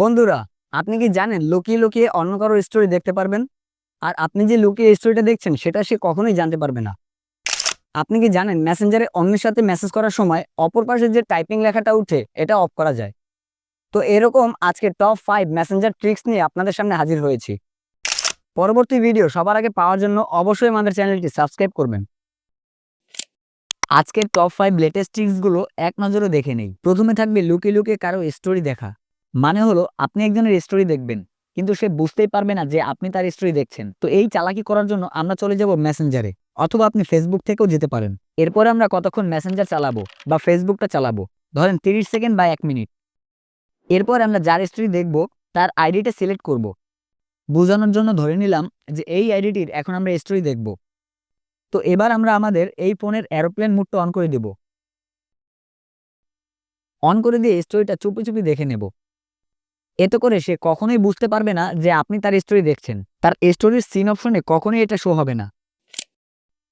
বন্ধুরা, আপনি কি জানেন লুকিয়ে লুকিয়ে অন্য কারোর স্টোরি দেখতে পারবেন? আর আপনি যে লুকিয়ে স্টোরিটা দেখছেন, সেটা সে কখনোই জানতে পারবে না। আপনি কি জানেন মেসেঞ্জারে অন্যের সাথে মেসেজ করার সময় অপর পাশে যে টাইপিং লেখাটা উঠে, এটা অফ করা যায়? তো এরকম আজকে টপ ফাইভ মেসেঞ্জার ট্রিক্স নিয়ে আপনাদের সামনে হাজির হয়েছি। পরবর্তী ভিডিও সবার আগে পাওয়ার জন্য অবশ্যই আমাদের চ্যানেলটি সাবস্ক্রাইব করবেন। আজকের টপ ফাইভ লেটেস্ট ট্রিক্সগুলো এক নজরে দেখে নেই। প্রথমে থাকবে লুকিয়ে লুকিয়ে কারও স্টোরি দেখা। মানে হলো আপনি একজনের স্টোরি দেখবেন, কিন্তু সে বুঝতেই পারবে না যে আপনি তার স্টোরি দেখছেন। তো এই চালাকি করার জন্য আমরা চলে যাব মেসেঞ্জারে অথবা আপনি ফেসবুক থেকেও যেতে পারেন। এরপরে আমরা কতক্ষণ মেসেঞ্জার চালাবো বা ফেসবুকটা চালাবো? ধরেন তিরিশ সেকেন্ড বা এক মিনিট। এরপর আমরা যার স্টোরি দেখব, তার আইডিটা সিলেক্ট করব। বোঝানোর জন্য ধরে নিলাম যে এই আইডিটির এখন আমরা স্টোরি দেখব। তো এবার আমরা আমাদের এই ফোনের এরোপ্লেন মুডটা অন করে দেব। অন করে দিয়ে স্টোরিটা চুপি চুপি দেখে নেব। এতে করে সে কখনোই বুঝতে পারবে না যে আপনি তার স্টোরি দেখছেন। তার স্টোরির সিন অপশনে কখনোই এটা শো হবে না।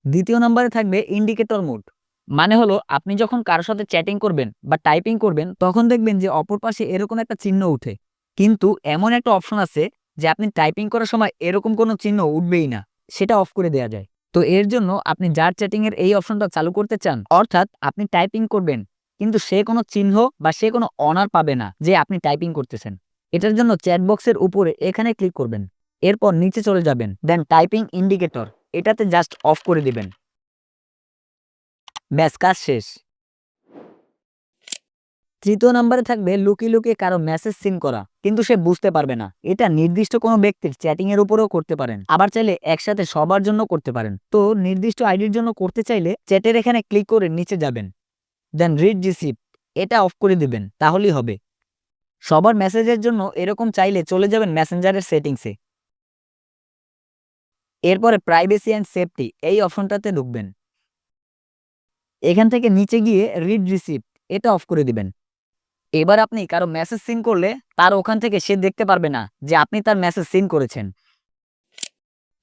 দ্বিতীয় নম্বরে থাকবে ইন্ডিকেটর মোড মানে হলো আপনি যখন কারোর সাথে চ্যাটিং করবেন বা টাইপিং করবেন, তখন দেখবেন যে অপর পাশে এরকম একটা চিহ্ন উঠে কিন্তু এমন একটা অপশন আছে যে আপনি টাইপিং করার সময় এরকম কোনো চিহ্ন উঠবেই না, সেটা অফ করে দেওয়া যায়। তো এর জন্য আপনি যার চ্যাটিং এর এই অপশনটা চালু করতে চান, অর্থাৎ আপনি টাইপিং করবেন, কিন্তু সে কোনো চিহ্ন বা সে কোনো অনার পাবে না যে আপনি টাইপিং করতেছেন। এটার জন্য চ্যাট বক্সের উপরে এখানে ক্লিক করবেন। এরপর নিচে চলে যাবেন। দেন টাইপিং ইন্ডিকেটর এটাতে জাস্ট অফ করে দিবেন। ব্যাস, কাজ শেষ। তৃতীয় নম্বরে থাকবে লুকিয়ে লুকিয়ে কারও মেসেজ সিন করা, কিন্তু সে বুঝতে পারবে না। এটা নির্দিষ্ট কোনো ব্যক্তির চ্যাটিং এর উপরেও করতে পারেন। আবার চাইলে একসাথে সবার জন্য করতে পারেন। তো নির্দিষ্ট আইডির জন্য করতে চাইলে চ্যাটের এখানে ক্লিক করে নিচে যাবেন। দেন রিড রিসিপ্ট এটা অফ করে দিবেন। তাহলেই হবে। সবার মেসেজের জন্য এরকম চাইলে চলে যাবেন মেসেঞ্জারের সেটিংসে। এরপরে প্রাইভেসি অ্যান্ড সেফটি, এই অপশনটাতে ঢুকবেন। এখান থেকে নিচে গিয়ে রিড রিসিপ্ট, এটা অফ করে দিবেন। এবার আপনি কারও মেসেজ সিন করলে তার ওখান থেকে সে দেখতে পারবে না যে আপনি তার মেসেজ সিন করেছেন।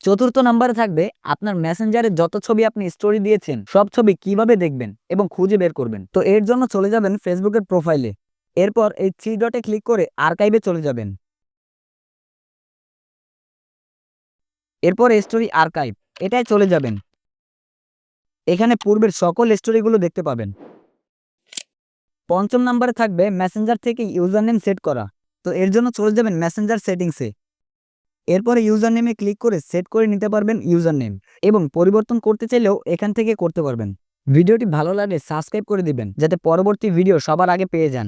চতুর্থ নাম্বারে থাকবে আপনার মেসেঞ্জারে যত ছবি আপনি স্টোরি দিয়েছেন, সব ছবি কীভাবে দেখবেন এবং খুঁজে বের করবেন। তো এর জন্য চলে যাবেন ফেসবুকের প্রোফাইলে। এরপর এই থ্রি ডটে ক্লিক করে আর্কাইভে চলে যাবেন। এরপর স্টোরি আর্কাইভ এটাই চলে যাবেন। এখানে পূর্বের সকল স্টোরিগুলো দেখতে পাবেন। পঞ্চম নাম্বারে থাকবে মেসেঞ্জার থেকে ইউজার নেম সেট করা। তো এর জন্য চলে যাবেন মেসেঞ্জার সেটিংসে এরপরে ইউজার নেমে ক্লিক করে সেট করে নিতে পারবেন ইউজার নেম এবং পরিবর্তন করতে চাইলেও এখান থেকে করতে পারবেন। ভিডিওটি ভালো লাগলে সাবস্ক্রাইব করে দিবেন, যাতে পরবর্তী ভিডিও সবার আগে পেয়ে যান।